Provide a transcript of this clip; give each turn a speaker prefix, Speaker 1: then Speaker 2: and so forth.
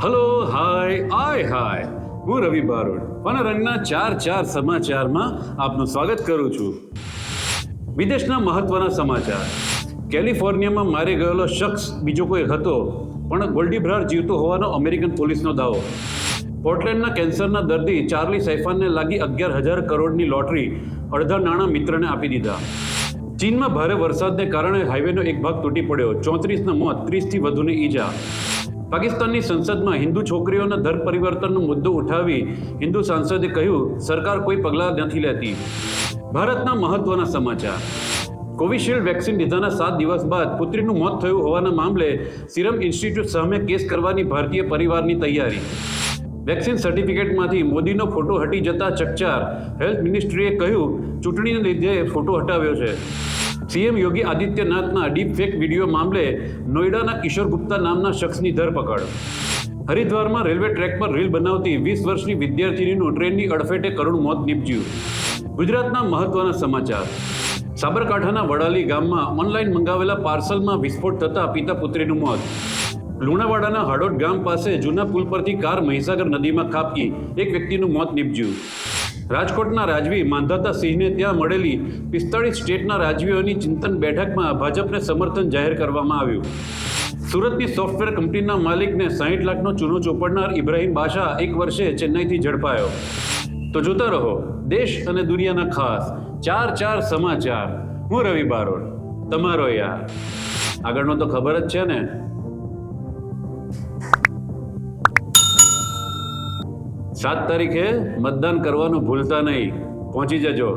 Speaker 1: Hello hi આય હાય હું રવિ બારોડ વનરંગના ચાર ચાર સમાચારમાં આપનું સ્વાગત કરું છું. વિદેશના મહત્વના સમાચાર. કેલિફોર્નિયામાં મારી ગયેલો શખ્સ બીજો કોઈ હતો, પણ ગોલ્ડીભ્રાર જીવતો હોવાનો અમેરિકન પોલીસનો દાવો. પોર્ટલેન્ડના કેન્સરના દર્દી ચાર્લી સૈફાનને લાગી અગિયાર હજાર કરોડની લોટરી અડધા નાણાં મિત્રને આપી દીધા. ચીનમાં ભારે વરસાદને કારણે હાઈવેનો એક ભાગ તૂટી પડ્યો. ચોત્રીસના મોત, ત્રીસથી વધુની ઈજા. પાકિસ્તાનની સંસદમાં હિન્દુ છોકરીઓના ધર્મ પરિવર્તનનો મુદ્દો ઉઠાવી હિન્દુ સાંસદે કહ્યું, સરકાર કોઈ પગલાં નથી લેતી. ભારતના મહત્વના સમાચાર. કોવિશિલ્ડ વેક્સિન લીધાના સાત દિવસ બાદ પુત્રીનું મોત થયું હોવાના મામલે સિરમ ઇન્સ્ટિટ્યૂટ સામે કેસ કરવાની ભારતીય પરિવારની તૈયારી. વેક્સિન સર્ટિફિકેટમાંથી મોદીનો ફોટો હટી જતા ચકચાર. હેલ્થ મિનિસ્ટ્રીએ કહ્યું, ચૂંટણીને લીધે ફોટો હટાવ્યો છે. સીએમ યોગી આદિત્યનાથના ડીપ ફેક વીડિયો મામલે નોઈડાના કિશોર ગુપ્તા નામના શખ્સની ધરપકડ. હરિદ્વારમાં રેલવે ટ્રેક પર રીલ બનાવતી વીસ વર્ષની વિદ્યાર્થીનીનું ટ્રેનની અડફેટે કરુણ મોત નીપજ્યું. ગુજરાતના મહત્વના સમાચાર. સાબરકાંઠાના વડાલી ગામમાં ઓનલાઈન મંગાવેલા પાર્સલમાં વિસ્ફોટ થતાં પિતા પુત્રીનું મોત. લુણાવાડાના હાડોદ ગામ પાસે જૂના પુલ પરથી કાર મહીસાગર નદીમાં ખાબકી. એક વ્યક્તિનું મોત નીપજ્યું. રાજકોટના રાજવી માંધાતાસિંહને ત્યાં મળેલી પિસ્તાળીસ સ્ટેટના રાજવીઓની ચિંતન બેઠકમાં ભાજપને સમર્થન જાહેર કરવામાં આવ્યું. સુરતની સોફ્ટવેર કંપનીના માલિકને સાહીઠ લાખનો ચૂનો ચોપડનાર ઇબ્રાહિમ બાશા એક વર્ષે ચેન્નઈથી ઝડપાયો. તો જોતા રહો, દેશ અને દુનિયાના ખાસ ચાર ચાર સમાચાર. હું રવિ બારોડ તમારો યાર. આગળનો તો ખબર જ છે ને. સાત તારીખે મતદાન કરવાનું ભૂલતા નહીં. પહોંચી જજો.